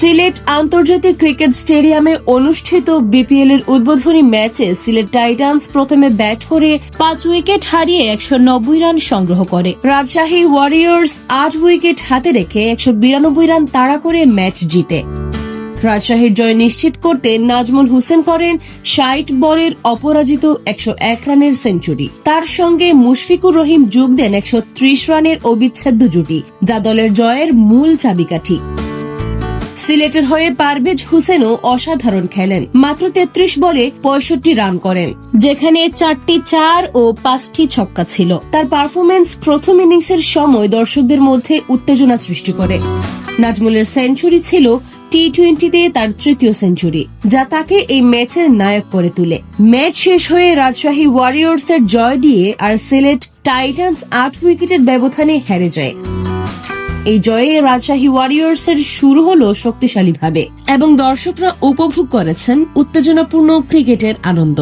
সিলেট আন্তর্জাতিক ক্রিকেট স্টেডিয়ামে অনুষ্ঠিত বিপিএল এর উদ্বোধনী ম্যাচে সিলেট টাইটান্স প্রথমে ব্যাট করে পাঁচ উইকেট হারিয়ে একশো নব্বই রান সংগ্রহ করে। রাজশাহী ওয়ারিয়র্স আট উইকেট হাতে রেখে একশো বিরানব্বই রান তাড়া করে ম্যাচ জিতে। রাজশাহীর জয় নিশ্চিত করতে নাজমুল হোসেন করেন ষাট বলের অপরাজিত একশো এক রানের সেঞ্চুরি। তার সঙ্গে মুশফিকুর রহিম যোগ দেন একশো ত্রিশ রানের অবিচ্ছেদ্য জুটি, যা দলের জয়ের মূল চাবিকাঠি। সিলেটের হয়ে পারভেজ হুসেনও অসাধারণ খেলেন। মাত্র তেত্রিশ বলে পঁয়ষট্টি রান করেন, যেখানে চারটি চার ও পাঁচটি ছক্কা ছিল। তার পারফরমেন্স প্রথম ইনিংসের সময় দর্শকদের মধ্যে উত্তেজনা সৃষ্টি করে। নাজমুলের সেঞ্চুরি ছিল টি টোয়েন্টিতে তার তৃতীয় সেঞ্চুরি, যা তাকে এই ম্যাচের নায়ক করে তুলে। ম্যাচ শেষ হয়ে রাজশাহী ওয়ারিয়র্সের জয় দিয়ে আর সিলেট টাইটান্স আট উইকেটের ব্যবধানে হেরে যায়। এই জয়ে রাজশাহী ওয়ারিয়র্স এর শুরু হলো শক্তিশালীভাবে, এবং দর্শকরা উপভোগ করেছেন উত্তেজনাপূর্ণ ক্রিকেটের আনন্দ।